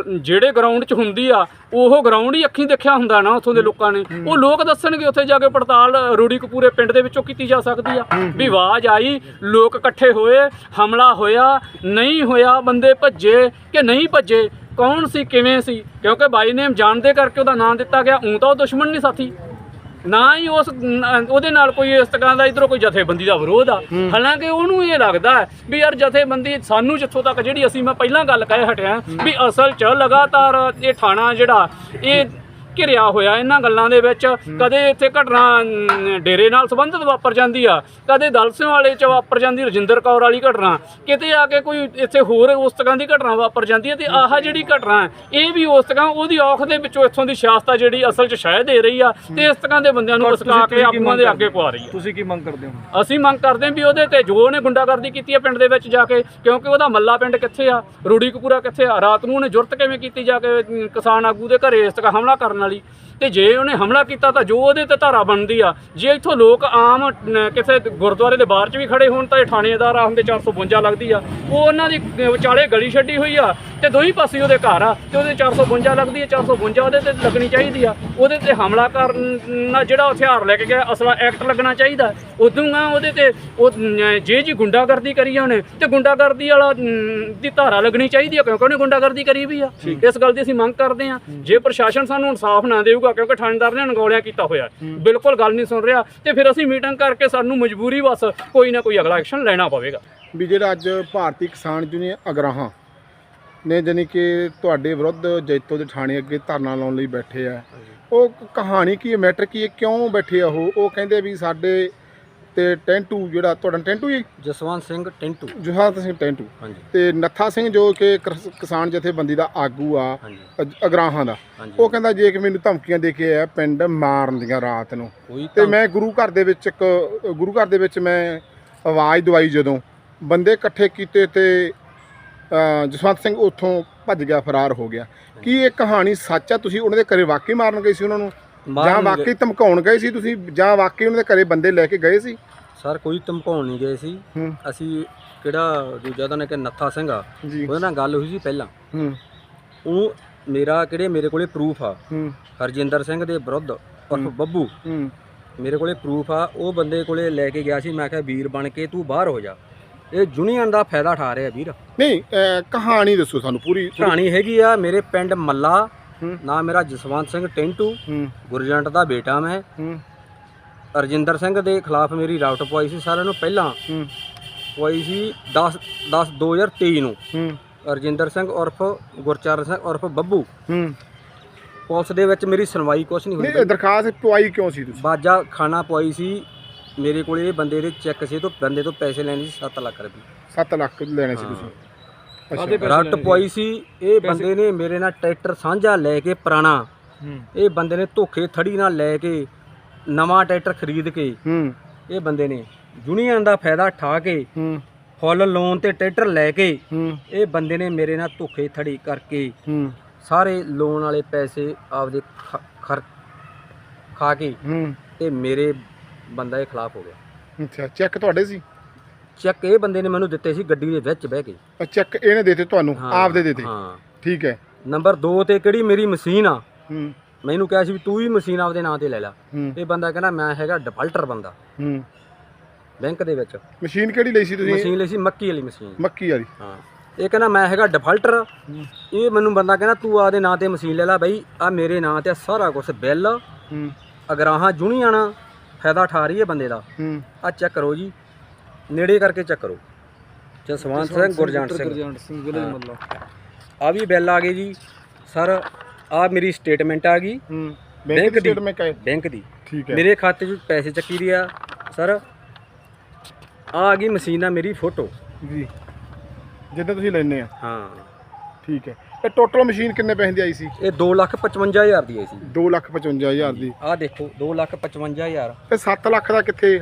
Speaker 3: ਜਿਹੜੇ ਗਰਾਊਂਡ 'ਚ ਹੁੰਦੀ ਆ ਉਹ ਗਰਾਊਂਡ ਹੀ ਅੱਖੀਂ ਦੇਖਿਆ ਹੁੰਦਾ ਨਾ ਉੱਥੋਂ ਦੇ ਲੋਕਾਂ ਨੇ। ਉਹ ਲੋਕ ਦੱਸਣਗੇ ਉੱਥੇ ਜਾ ਕੇ ਪੜਤਾਲ ਰੂੜੀ ਕਪੂਰੇ ਪਿੰਡ ਦੇ ਵਿੱਚੋਂ ਕੀਤੀ ਜਾ ਸਕਦੀ ਆ। ਵੀ ਆਵਾਜ਼ ਆਈ ਲੋਕ ਇਕੱਠੇ ਹੋਏ ਹਮਲਾ ਹੋਇਆ ਨਹੀਂ ਹੋਇਆ ਬੰਦੇ ਭੱਜੇ ਕਿ ਨਹੀਂ ਭੱਜੇ ਕੌਣ ਸੀ ਕਿਵੇਂ ਸੀ? ਕਿਉਂਕਿ ਬਾਈ ਨੇਮ ਜਾਣਦੇ ਕਰਕੇ ਉਹਦਾ ਨਾਂ ਦਿੱਤਾ ਗਿਆ ਉਂ ਤਾਂ ਉਹ ਦੁਸ਼ਮਣ ਨਹੀਂ ਸਾਥੀ। ਨਾ ਹੀ ਉਸ ਨ- ਉਹਦੇ ਨਾਲ ਕੋਈ ਇਸ ਤਰ੍ਹਾਂ ਦਾ ਇਧਰੋਂ ਕੋਈ ਜਥੇਬੰਦੀ ਦਾ ਵਿਰੋਧ ਆ। ਹਾਲਾਂਕਿ ਉਹਨੂੰ ਇਹ ਲੱਗਦਾ ਹੈ ਵੀ ਯਾਰ ਜਥੇਬੰਦੀ ਸਾਨੂੰ ਜਿੱਥੋਂ ਤੱਕ ਜਿਹੜੀ ਅਸੀਂ ਮੈਂ ਪਹਿਲਾਂ ਗੱਲ ਕਹਿ ਹਟਿਆ ਵੀ ਅਸਲ 'ਚ ਲਗਾਤਾਰ ਇਹ ਥਾਣਾ ਜਿਹੜਾ ਇਹ ਘਿਰਿਆ ਹੋਇਆ ਇਹਨਾਂ ਗੱਲਾਂ ਦੇ ਵਿੱਚ। ਕਦੇ ਇੱਥੇ ਘਟਨਾ ਡੇਰੇ ਨਾਲ ਸੰਬੰਧਿਤ ਵਾਪਰ ਜਾਂਦੀ ਆ। ਕਦੇ ਦਲਸਿਆਂ ਵਾਲੇ ਚ ਵਾਪਰ ਜਾਂਦੀ ਰਜਿੰਦਰ ਕੌਰ ਵਾਲੀ ਘਟਨਾ। ਕਿਤੇ ਆ ਕੇ ਕੋਈ ਇੱਥੇ ਹੋਰ ਉਸ ਤਰ੍ਹਾਂ ਦੀ ਘਟਨਾ ਵਾਪਰ ਜਾਂਦੀ ਹੈ ਤੇ ਆਹ ਜਿਹੜੀ ਘਟਨਾ ਇਹ ਵੀ ਉਸ ਤਰ੍ਹਾਂ ਉਹਦੀ ਔਖ ਦੇ ਵਿੱਚੋਂ ਇੱਥੋਂ ਦੀ ਸਿਆਸਤ ਆ ਜਿਹੜੀ ਅਸਲ 'ਚ ਸ਼ਹਿ ਦੇ ਰਹੀ ਆ ਤੇ ਇਸ ਤਰ੍ਹਾਂ ਦੇ ਬੰਦਿਆਂ ਨੂੰ
Speaker 4: ਤੁਸੀਂ
Speaker 3: ਕੇ
Speaker 4: ਮੰਗ
Speaker 3: ਦੇ ਅੱਗੇ ਪਵਾ ਰਹੀ ਹੈ
Speaker 4: ਤੁਸੀਂ ਕੀ ਮੰਗ ਕਰਦੇ ਹੋ?
Speaker 3: ਅਸੀਂ ਮੰਗ ਕਰਦੇ ਹਾਂ ਵੀ ਉਹਦੇ ਤੇ ਜੋ ਉਹਨੇ ਗੁੰਡਾਗਰਦੀ ਕੀਤੀ ਹੈ ਪਿੰਡ ਦੇ ਵਿੱਚ ਜਾ ਕੇ ਕਿਉਂਕਿ ਉਹਦਾ ਮੱਲਾ ਪਿੰਡ ਕਿੱਥੇ ਆ? ਰੂੜੀ ਕਪੂਰਾ ਕਿੱਥੇ ਆ? ਰਾਤ ਨੂੰ ਉਹਨੇ ਜੁਰਤ ਕਿਵੇਂ ਕੀਤੀ ਜਾ ਕੇ ਕਿਸਾਨ ਆਗੂ ਦੇ ਘਰੇ ਇਸ ਤਰ੍ਹਾਂ ਹਮਲਾ ਕਰਨ ਵਾਲੀ ਤੇ ਜੇ ਉਹਨੇ ਹਮਲਾ ਕੀਤਾ ਤਾਂ ਜੋ ਉਹਦੇ ਤੇ ਧਾਰਾ ਬਣਦੀ ਆ। ਜੇ ਇੱਥੋਂ ਲੋਕ ਆਮ ਕਿਸੇ ਗੁਰਦੁਆਰੇ ਦੇ ਬਾਹਰ 'ਚ ਵੀ ਖੜੇ ਹੋਣ ਤਾਂ ਇਹ ਥਾਣੇਦਾਰ ਆ ਹੁੰਦੇ 452 ਲੱਗਦੀ ਆ। ਉਹ ਉਹਨਾਂ ਦੀ ਵਿਚਾਲੇ ਗਲੀ ਛੱਡੀ ਹੋਈ ਆ ਤੇ ਦੋਈ ਪਾਸੇ ਉਹਦੇ ਘਰ ਆ ਤੇ ਉਹਦੇ 452 ਲੱਗਦੀ ਆ। 452 ਉਹਦੇ ਤੇ ਲੱਗਣੀ ਚਾਹੀਦੀ ਆ। ਉਹਦੇ ਤੇ ਹਮਲਾ ਕਰਨ ਜਿਹੜਾ ਹਥਿਆਰ ਲੈ ਕੇ ਗਿਆ ਅਸਲਾ ਐਕਟ ਲੱਗਣਾ ਚਾਹੀਦਾ। ਉਦੋਂ ਆ ਉਹਦੇ ਤੇ ਉਹ ਜੇ ਜੀ ਗੁੰਡਾਗਰਦੀ ਕਰੀ ਆ ਉਹਨੇ ਤੇ ਗੁੰਡਾਗਰਦੀ ਵਾਲਾ ਦੀ ਧਾਰਾ ਲੱਗਣੀ ਚਾਹੀਦੀ ਆ ਕਿਉਂਕਿ ਉਹਨੇ ਗੁੰਡਾਗਰਦੀ ਕਰੀ ਵੀ ਆ। ਇਸ ਗੱਲ ਦੀ ਅਸੀਂ ਮੰਗ ਕਰਦੇ ਆ। ਜੇ ਪ੍ਰਸ਼ਾਸਨ ਸਾਨੂੰ ਇਨਸਾਫ ਨਾ ਦੇਊਗਾ ਕਿਉਂਕਿ ਥਾਣੇਦਾਰ ਨੇ ਅਣਗੌਲਿਆ ਕੀਤਾ ਹੋਇਆ ਬਿਲਕੁਲ ਗੱਲ ਨਹੀਂ ਸੁਣ ਰਿਹਾ ਤੇ ਫਿਰ ਅਸੀਂ ਮੀਟਿੰਗ ਕਰਕੇ ਸਾਨੂੰ ਮਜਬੂਰੀ ਬਸ ਕੋਈ ਨਾ ਕੋਈ ਅਗਲਾ ਐਕਸ਼ਨ ਲੈਣਾ ਪਵੇਗਾ।
Speaker 1: ਵੀ ਜਿਹੜਾ ਅੱਜ ਭਾਰਤੀ ਕਿਸਾਨ ਯੂਨੀਅਨ ਅਗਰਾਹਾਂ ਨੇ ਜਾਣੀ ਕਿ ਤੁਹਾਡੇ ਵਿਰੁੱਧ ਜੈਤੋ ਦੇ ਥਾਣੇ ਅੱਗੇ ਧਰਨਾ ਲਾਉਣ ਲਈ ਬੈਠੇ ਆ ਉਹ ਕਹਾਣੀ ਕੀ ਹੈ? ਮੈਟਰ ਕੀ ਹੈ? ਕਿਉਂ ਬੈਠੇ ਆ ਉਹ? ਉਹ ਕਹਿੰਦੇ ਵੀ ਸਾਡੇ ਤੇ ਟੈਂਟੂ ਜਿਹੜਾ ਤੁਹਾਡਾ ਟੈਂਟੂ ਹੀ
Speaker 5: ਜਸਵੰਤ ਸਿੰਘ ਟਿੰਟੂ
Speaker 1: ਜੁਹਾਰ ਸਿੰਘ ਟੈਂਟੂ
Speaker 5: ਹਾਂਜੀ।
Speaker 1: ਤੇ ਨੱਥਾ ਸਿੰਘ ਜੋ ਕਿ ਕਿਸ- ਕਿਸਾਨ ਜਥੇਬੰਦੀ ਦਾ ਆਗੂ ਆ
Speaker 5: ਹਾਂਜੀ।
Speaker 1: ਅਗਰਾਹਾਂ ਦਾ।
Speaker 5: ਹਾਂਜੀ।
Speaker 1: ਉਹ ਕਹਿੰਦਾ ਜੇ ਕਿ ਮੈਨੂੰ ਧਮਕੀਆਂ ਦੇ ਕੇ ਆ ਪਿੰਡ ਮਾਰਨ ਦੀਆਂ ਰਾਤ ਨੂੰ।
Speaker 5: ਕੋਈ
Speaker 1: ਤੇ
Speaker 5: ਤਾਂ
Speaker 1: ਮੈਂ ਗੁਰੂ ਘਰ ਦੇ ਵਿੱਚ ਇੱਕ ਗੁਰੂ ਘਰ ਦੇ ਵਿੱਚ ਮੈਂ ਆਵਾਜ਼ ਦਵਾਈ ਜਦੋਂ। ਬੰਦੇ ਇਕੱਠੇ ਕੀਤੇ ਤੇ ਅ, ਜਸਵੰਤ ਸਿੰਘ ਉੱਥੋਂ ਭੱਜ ਗਿਆ ਫਰਾਰ ਹੋ ਗਿਆ। ਕੀ ਇਹ ਕਹਾਣੀ ਸੱਚ ਆ? ਤੁਸੀਂ ਉਹਨਾਂ ਦੇ ਘਰੇ ਵਾਕਈ ਮਾਰਨ ਗਏ ਸੀ ਉਹਨਾਂ ਨੂੰ? ਜਾਂ
Speaker 5: ਮਾਰਨ
Speaker 1: ਵਾਕਈ ਧਮਕਾਉਣ ਗਏ ਸੀ ਤੁਸੀਂ? ਜਾਂ ਵਾਕਈ ਉਹਨਾਂ ਦੇ ਘਰੇ ਬੰਦੇ ਲੈ ਕੇ ਗਏ ਸੀ?
Speaker 5: ਸਰ ਕੋਈ ਧਮਕਾਉਣ ਨਹੀਂ ਗਏ ਸੀ।
Speaker 1: ਹੂੰ।
Speaker 5: ਅਸੀਂ ਕਿਹੜਾ ਦੂਜਾ ਦਾ ਨੇ ਕਿ ਨੱਥਾ ਸਿੰਘ ਆ।
Speaker 1: ਜੀ।
Speaker 5: ਉਹਦੇ ਨਾਲ ਗੱਲ ਹੋਈ ਸੀ ਪਹਿਲਾਂ।
Speaker 1: ਹੂੰ।
Speaker 5: ਉਹ ਮੇਰਾ ਕਿਹੜੇ ਮੇਰੇ ਕੋਲੇ ਪ੍ਰੂਫ ਆ।
Speaker 1: ਹੂੰ।
Speaker 5: ਹਰਜਿੰਦਰ ਸਿੰਘ ਦੇ ਵਿਰੁੱਧ ਉਰਫ। ਬੱਬੂ।
Speaker 1: ਹੂੰ।
Speaker 5: ਮੇਰੇ ਕੋਲੇ ਪ੍ਰੂਫ ਆ। ਉਹ ਬੰਦੇ ਕੋਲੇ ਲੈ ਕੇ ਗਿਆ ਸੀ। ਮੈਂ ਕਿਹਾ ਵੀਰ ਬਣ ਕੇ ਤੂੰ ਬਾਹਰ ਹੋ ਜਾ। ਇਹ ਯੂਨੀਅਨ ਦਾ ਫਾਇਦਾ ਉਠਾ ਰਿਹਾ ਵੀਰ।
Speaker 1: ਨਹੀਂ ਕਹਾਣੀ ਦੱਸੋ ਸਾਨੂੰ ਪੂਰੀ।
Speaker 5: ਕਹਾਣੀ ਹੈਗੀ ਆ ਮੇਰੇ ਪਿੰਡ ਮੱਲਾ
Speaker 1: ਹੂੰ।
Speaker 5: ਨਾ ਮੇਰਾ ਜਸਵੰਤ ਸਿੰਘ ਟਿੰਟੂ ਗੁਰਜੰਟ ਦਾ ਬੇਟਾ ਮੈਂ।
Speaker 1: ਹੂੰ।
Speaker 5: ਅਰਜਿੰਦਰ ਸਿੰਘ ਦੇ ਖਿਲਾਫ ਮੇਰੀ ਰਾਊਟ ਪਵਾਈ ਸੀ ਸਾਰਿਆਂ ਨੂੰ ਪਹਿਲਾਂ। ਪਵਾਈ ਸੀ 10 10 2023 ਨੂੰ।
Speaker 1: ਹੂੰ।
Speaker 5: ਅਰਜਿੰਦਰ ਸਿੰਘ ਉਰਫ ਗੁਰਚਰਨ ਸਿੰਘ ਉਰਫ ਬੱਬੂ। ਪੁਲਿਸ ਦੇ ਵਿੱਚ ਮੇਰੀ ਸੁਣਵਾਈ ਕੁਛ ਨਹੀਂ ਹੋਈ।
Speaker 1: ਦਰਖਾਸਤ ਪਵਾਈ ਕਿਉਂ ਸੀ ਤੁਸੀਂ?
Speaker 5: ਬਾਜਾ ਖਾਣਾ ਪਵਾਈ ਸੀ ਮੇਰੇ ਕੋਲ ਇਹ ਬੰਦੇ ਦੇ ਚੈੱਕ ਸੀ ਤੋਂ ਬੰਦੇ ਤੋਂ ਪੈਸੇ ਲੈਣੇ ਸੀ 7 ਲੱਖ ਰੁਪਏ।
Speaker 1: 7 ਲੱਖ ਲੈਣੇ ਸੀ। ਤੁਸੀਂ?
Speaker 5: ਰੱਟ? ਪਵਾਈ ਸੀ ਇਹ ਬੰਦੇ ਨੇ ਮੇਰੇ ਨਾਲ ਟਰੈਕਟਰ ਸਾਂਝਾ ਲੈ ਕੇ ਪੁਰਾਣਾ। ਇਹ ਬੰਦੇ ਨੇ ਧੋਖੇ ਥੜੀ ਨਾਲ ਲੈ ਕੇ ਨਵਾਂ ਟਰੈਕਟਰ ਖਰੀਦ ਕੇ ਇਹ ਬੰਦੇ ਨੇ ਯੂਨੀਅਨ ਦਾ ਫਾਇਦਾ ਠਾ ਕੇ ਫੁੱਲ ਲੋਨ ਤੇ ਟਰੈਕਟਰ ਲੈ ਕੇ ਇਹ ਬੰਦੇ ਨੇ ਮੇਰੇ ਨਾਲ ਧੋਖੇ ਥੜੀ ਕਰਕੇ ਸਾਰੇ ਲੋਨ ਵਾਲੇ ਪੈਸੇ ਆਪਦੇ ਖ- ਖਰ ਖਾ ਕੇ ਤੇ ਮੇਰੇ ਬੰਦਾ ਦੇ ਖਿਲਾਫ ਹੋ ਗਿਆ।
Speaker 1: ਅੱਛਾ ਚੈੱਕ ਤੁਹਾਡੇ ਸੀ?
Speaker 5: ਚੈੱਕ ਇਹ ਬੰਦੇ ਨੇ ਮੈਨੂੰ ਦਿੱਤੇ ਸੀ ਗੱਡੀ ਦੇ ਵਿੱਚ ਬਹਿ ਕੇ।
Speaker 1: ਚੈੱਕ ਇਹਨੇ ਦੇਤੇ ਤੁਹਾਨੂੰ? ਆਪਦੇ ਦੇਤੇ?
Speaker 5: ਹਾਂ।
Speaker 1: ਠੀਕ ਹੈ।
Speaker 5: ਨੰਬਰ 2 ਤੇ ਕਿਹੜੀ ਮੇਰੀ ਮਸ਼ੀਨ ਆ?
Speaker 1: ਹੂੰ।
Speaker 5: ਮੈਨੂੰ ਕਿਹਾ ਸੀ ਵੀ ਤੂੰ ਵੀ ਮਸ਼ੀਨ ਆਪਦੇ ਨਾਂ ਤੇ ਲੈ ਲੈ।
Speaker 1: ਹੂੰ।
Speaker 5: ਇਹ ਬੰਦਾ ਕਹਿੰਦਾ ਮੈਂ ਹੈਗਾ ਡਿਫਾਲਟਰ ਬੰਦਾ।
Speaker 1: ਹੂੰ।
Speaker 5: ਬੈਂਕ ਦੇ ਵਿੱਚ।
Speaker 1: ਮਸ਼ੀਨ ਕਿਹੜੀ ਲਈ ਸੀ ਤੁਸੀਂ?
Speaker 5: ਮਸ਼ੀਨ ਲਈ ਸੀ ਮੱਕੀ ਵਾਲੀ ਮਸ਼ੀਨ।
Speaker 1: ਮੱਕੀ ਵਾਲੀ।
Speaker 5: ਹਾਂ। ਇਹ ਕਹਿੰਦਾ ਮੈਂ ਹੈਗਾ ਡਿਫਾਲਟਰ ਇਹ ਮੈਨੂੰ ਬੰਦਾ ਕਹਿੰਦਾ ਤੂੰ ਆਪਦੇ ਨਾਂ ਤੇ ਮਸ਼ੀਨ ਲੈ ਲੈ ਬਈ। ਆ ਮੇਰੇ ਨਾਂ ਤੇ ਆ ਸਾਰਾ ਕੁਝ ਬਿੱਲ।
Speaker 1: ਹੂੰ।
Speaker 5: ਅਗਰਾਹਾਂ ਜੁਨੀਆਣਾ ਫਾਇਦਾ ਠਾ ਰਹੀ ਹੈ ਬੰਦੇ ਦਾ।
Speaker 1: ਹੂੰ।
Speaker 5: ਆ ਚੈੱਕ ਕਰੋ ਜੀ। ਨੇੜੇ ਕਰਕੇ ਚੈੱਕ ਕਰੋ। ਜਸਵੰਤ ਸਿੰਘ ਗੁਰਜੰਟ ਸਿੰਘ।
Speaker 4: ਗੁਰਜੰਟ ਸਿੰਘ ਵਿਲੇਜ
Speaker 5: ਹਾਂ।
Speaker 4: ਮੱਲਾ
Speaker 5: ਆ ਵੀ ਬਿੱਲ ਆ ਗਏ ਜੀ। ਸਰ ਆ ਮੇਰੀ ਸਟੇਟਮੈਂਟ ਆ ਗਈ।
Speaker 1: ਹੂੰ।
Speaker 5: ਬੈਂਕ ਦੀ।
Speaker 1: ਸਟੇਟਮੈਂਟ ਹੈ
Speaker 5: ਬੈਂਕ ਦੀ।
Speaker 1: ਠੀਕ ਹੈ।
Speaker 5: ਮੇਰੇ ਖਾਤੇ 'ਚ ਪੈਸੇ ਚੱਕੀ ਦੀ ਆ। ਸਰ ਆ ਆ ਗਈ ਮਸ਼ੀਨ ਆ ਮੇਰੀ ਫੋਟੋ।
Speaker 1: ਜੀ। ਜਿੱਦਾਂ ਤੁਸੀਂ ਲੈਣੇ ਆ।
Speaker 5: ਹਾਂ।
Speaker 1: ਠੀਕ ਹੈ। ਇਹ ਟੋਟਲ ਮਸ਼ੀਨ ਕਿੰਨੇ ਪੈਸੇ ਦੀ ਆਈ ਸੀ?
Speaker 5: ਇਹ 255000 ਦੀ ਆਈ ਸੀ।
Speaker 1: 255000 ਦੀ।
Speaker 5: ਆ ਦੇਖੋ 255000
Speaker 1: ਤੇ 7 ਲੱਖ ਦਾ ਕਿੱਥੇ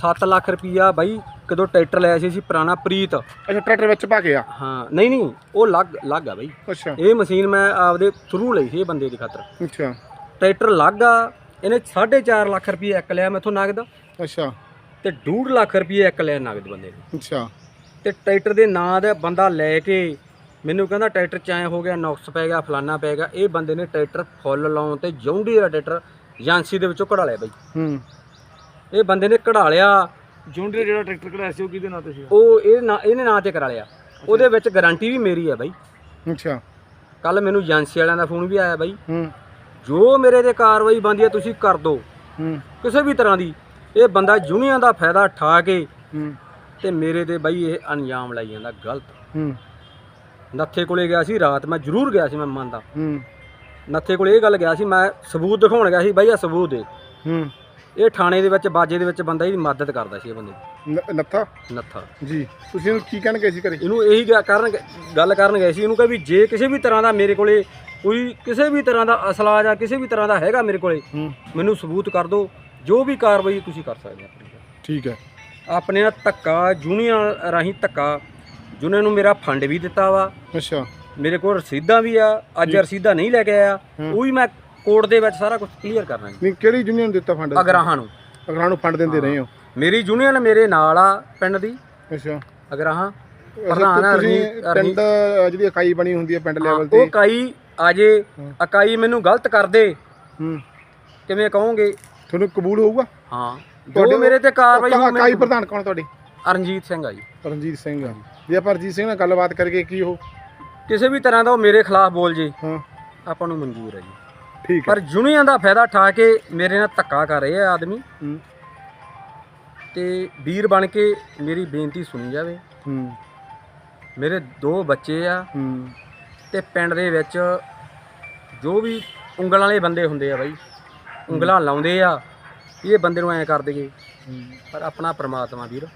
Speaker 5: 7 ਲੱਖ ਰੁਪਈਆ ਬਾਈ ਕਦੋਂ ਟਰੈਕਟਰ ਲਿਆ ਸੀ ਅਸੀਂ ਪੁਰਾਣਾ ਪ੍ਰੀਤ।
Speaker 1: ਅੱਛਾ ਟਰੈਕਟਰ ਵਿੱਚ ਪਾ ਗਿਆ
Speaker 5: ਹਾਂ ਨਹੀਂ ਨਹੀਂ ਉਹ ਲੱਗ ਲੱਗ ਆ ਬਾਈ।
Speaker 1: ਅੱਛਾ।
Speaker 5: ਇਹ ਮਸ਼ੀਨ ਮੈਂ ਆਪਦੇ ਥਰੂ ਲਈ ਸੀ ਇਹ ਬੰਦੇ ਦੀ ਖਾਤਰ।
Speaker 1: ਅੱਛਾ।
Speaker 5: ਟਰੈਕਟਰ ਲੱਗ ਆ ਇਹਨੇ 4.5 ਲੱਖ ਰੁਪਏ ਇੱਕ ਲਿਆ ਮੈਥੋਂ ਨਗਦ
Speaker 1: ਅੱਛਾ।
Speaker 5: ਤੇ 2.5 ਲੱਖ ਰੁਪਏ ਇੱਕ ਲਿਆ ਨਗਦ ਬੰਦੇ ਨੇ।
Speaker 1: ਅੱਛਾ।
Speaker 5: ਤੇ ਟਰੈਕਟਰ ਦੇ ਨਾਂ ਦਾ ਬੰਦਾ ਲੈ ਕੇ ਮੈਨੂੰ ਕਹਿੰਦਾ ਟਰੈਕਟਰ ਚ ਐ ਹੋ ਗਿਆ ਨੁਕਸ ਪੈ ਗਿਆ ਫਲਾਨਾ ਪੈ ਗਿਆ ਇਹ ਬੰਦੇ ਨੇ ਟਰੈਕਟਰ ਫੁੱਲ ਲਾਉਣ ਤੇ ਜੌਂਡੀ ਦਾ ਟਰੈਕਟਰ ਏਜੰਸੀ ਦੇ ਵਿੱਚੋਂ ਕਢਾ ਲਿਆ ਬਾਈ।
Speaker 1: ਹੂੰ।
Speaker 5: ਇਹ ਬੰਦੇ ਨੇ ਕਢਾ ਲਿਆ
Speaker 4: ਜੁੰਡੇ ਜਿਹੜਾ ਟਰੈਕਟਰ ਕਢਾਇਆ ਸੀ ਉਹ ਕਿਹਦੇ ਨਾਂ ਤੇ ਸੀ
Speaker 5: ਉਹ ਇਹ ਨਾਂ ਇਹਨੇ ਨਾਂ ਤੇ ਕਰਾ ਲਿਆ। ਉਹਦੇ ਵਿੱਚ ਗਾਰੰਟੀ ਵੀ ਮੇਰੀ ਹੈ ਬਾਈ।
Speaker 1: ਅੱਛਾ।
Speaker 5: ਕੱਲ ਮੈਨੂੰ ਏਜੰਸੀ ਵਾਲਿਆਂ ਦਾ ਫੋਨ ਵੀ ਆਇਆ ਬਾਈ।
Speaker 1: ਹੂੰ।
Speaker 5: ਜੋ ਮੇਰੇ ਤੇ ਕਾਰਵਾਈ ਬੰਦੀ ਹੈ ਤੁਸੀਂ ਕਰ ਦਿਓ
Speaker 1: ਹੂੰ।
Speaker 5: ਕਿਸੇ ਵੀ ਤਰ੍ਹਾਂ ਦੀ। ਇਹ ਬੰਦਾ ਯੂਨੀਅਨ ਦਾ ਫਾਇਦਾ ਠਾ ਕੇ
Speaker 1: ਹੂੰ।
Speaker 5: ਤੇ ਮੇਰੇ ਤੇ ਬਾਈ ਇਹ ਅੰਜਾਮ ਲਾਈ ਜਾਂਦਾ ਗਲਤ।
Speaker 1: ਹੂੰ।
Speaker 5: ਨੱਥੇ ਕੋਲੇ ਗਿਆ ਸੀ ਰਾਤ ਮੈਂ ਜ਼ਰੂਰ ਗਿਆ ਸੀ ਮੈਂ ਮੰਨਦਾ।
Speaker 1: ਹੂੰ।
Speaker 5: ਨੱਥੇ ਕੋਲ ਇਹ ਗੱਲ ਗਿਆ ਸੀ ਮੈਂ ਸਬੂਤ ਦਿਖਾਉਣ ਗਿਆ ਸੀ ਬਾਈ ਆ ਸਬੂਤ ਦੇ।
Speaker 1: ਹੂੰ।
Speaker 5: ਇਹ ਥਾਣੇ ਦੇ ਵਿੱਚ ਬਾਜੇ ਦੇ ਵਿੱਚ ਬੰਦਾ ਇਹਦੀ ਮਦਦ ਕਰਦਾ ਸੀ ਇਹ ਬੰਦੇ ਦੀ,
Speaker 1: ਨ- ਨੱਥਾ?
Speaker 5: ਨੱਥਾ।
Speaker 1: ਜੀ। ਤੁਸੀਂ ਇਹਨੂੰ ਕੀ ਕਹਿਣ ਗਏ ਸੀ ਘਰੇ?
Speaker 5: ਇਹਨੂੰ ਇਹੀ ਗ- ਕਰਨ ਗੱਲ ਕਰਨ ਗਏ ਸੀ। ਇਹਨੂੰ ਕਿ ਵੀ ਜੇ ਕਿਸੇ ਵੀ ਤਰ੍ਹਾਂ ਦਾ ਮੇਰੇ ਕੋਲੇ ਕੋਈ ਕਿਸੇ ਵੀ ਤਰ੍ਹਾਂ ਦਾ ਅਸਲਾ ਜਾਂ ਕਿਸੇ ਵੀ ਤਰ੍ਹਾਂ ਦਾ ਹੈਗਾ ਮੇਰੇ ਕੋਲੇ
Speaker 1: ਹੂੰ।
Speaker 5: ਮੈਨੂੰ ਸਬੂਤ ਕਰ ਦਿਓ। ਜੋ ਵੀ ਕਾਰਵਾਈ ਤੁਸੀਂ ਕਰ ਸਕਦੇ ਆਪਣੀ
Speaker 1: ਠੀਕ ਹੈ।
Speaker 5: ਆਪਣੇ ਨਾਲ ਧੱਕਾ ਜੂਨੀਅਰ ਰਾਹੀਂ ਧੱਕਾ ਜੁਨੇ ਨੂੰ ਮੇਰਾ ਫੰਡ ਵੀ ਦਿੱਤਾ ਵਾ।
Speaker 1: ਅੱਛਾ।
Speaker 5: ਮੇਰੇ ਕੋਲ ਰਸੀਦਾਂ ਵੀ ਆ। ਅੱਜ ਰਸੀਦਾਂ ਨਹੀਂ ਲੈ ਕੇ ਆਇਆ।
Speaker 1: ਹੂੰ।
Speaker 5: ਉਹ ਵੀ ਮੈਂ ਕੋਰਟ ਦੇ ਵਿੱਚ ਸਾਰਾ ਕੁਝ ਕਲੀਅਰ ਕਰਨਾ ਜੀ।
Speaker 1: ਨਹੀਂ ਕਿਹੜੀ ਯੂਨੀਅਨ ਦਿੱਤਾ ਫੰਡ
Speaker 5: ਅਗਰਾਹਾਂ ਨੂੰ।
Speaker 1: ਅਗਰਾਂ ਨੂੰ ਫੰਡ ਦਿੰਦੇ ਰਹੇ ਹੋ?
Speaker 5: ਮੇਰੀ ਯੂਨੀਅਨ ਮੇਰੇ ਨਾਲ ਆ ਪਿੰਡ ਦੀ।
Speaker 1: ਅੱਛਾ।
Speaker 5: ਅਗਰਾਹਾਂ। ਪ੍ਰਧਾਨ ਆ, ਰਣਜੀਤ-
Speaker 1: ਪਿੰਡ ਜਿਹੜੀ ਇਕਾਈ ਬਣੀ ਹੁੰਦੀ ਹੈ ਪਿੰਡ ਲੈਵਲ
Speaker 5: ਉਹ
Speaker 1: ਤੇ।
Speaker 5: ਇਕਾਈ ਅਜੇ ਇਕਾਈ ਮੈਨੂੰ ਗਲਤ ਕਰਦੇ।
Speaker 1: ਹੂੰ।
Speaker 5: ਕਿਵੇਂ ਕਹੋਗੇ?
Speaker 1: ਤੁਹਾਨੂੰ ਕਬੂਲ ਹੋਊਗਾ?
Speaker 5: ਹਾਂ।
Speaker 1: ਤੁਹਾਡੇ-
Speaker 5: ਮੇਰੇ ਤੇ ਕਾਰਵਾਈ ਹੋਊ,
Speaker 1: ਇਕਾਈ ਪ੍ਰਧਾਨ ਕੌਣ ਤੁਹਾਡੀ?
Speaker 5: ਰਣਜੀਤ ਸਿੰਘ ਆ ਜੀ।
Speaker 1: ਰਣਜੀਤ ਸਿੰਘ ਜੇ। ਆਪਾਂ ਰਣਜੀਤ ਸਿੰਘ ਨਾਲ ਗੱਲਬਾਤ ਕਰਕੇ ਕੀ ਉਹ?
Speaker 5: ਕਿਸੇ ਵੀ ਤਰ੍ਹਾਂ ਦਾ ਉਹ ਮੇਰੇ ਖਿਲਾਫ ਬੋਲ ਜੇ।
Speaker 1: ਹਾਂ।
Speaker 5: ਆਪਾਂ ਨੂੰ ਮਨਜ਼ੂਰ ਹੈ ਜੀ।
Speaker 1: ਠੀਕ ਹੈ।
Speaker 5: ਪਰ ਯੂਨੀਅਨ ਦਾ ਫਾਇਦਾ ਠਾ ਕੇ ਮੇਰੇ ਨਾਲ ਧੱਕਾ ਕਰ ਰਹੇ ਆ ਆਦਮੀ।
Speaker 1: ਹੂੰ।
Speaker 5: ਤੇ ਵੀਰ ਬਣ ਕੇ ਮੇਰੀ ਬੇਨਤੀ ਸੁਣੀ ਜਾਵੇ।
Speaker 1: ਹੂੰ।
Speaker 5: ਮੇਰੇ ਦੋ ਬੱਚੇ ਆ।
Speaker 1: ਹੂੰ।
Speaker 5: ਤੇ ਪਿੰਡ ਦੇ ਵਿੱਚ ਜੋ ਵੀ ਉਂਗਲਾਂ ਵਾਲੇ ਬੰਦੇ ਹੁੰਦੇ ਆ ਬਾਈ ਉਂਗਲਾਂ ਲਾਉਂਦੇ ਆ ਇਹ ਬੰਦੇ ਨੂੰ ਐਂ ਕਰ ਦੇਗੇ ਪਰ ਆਪਣਾ ਪ੍ਰਮਾਤਮਾ ਵੀਰ।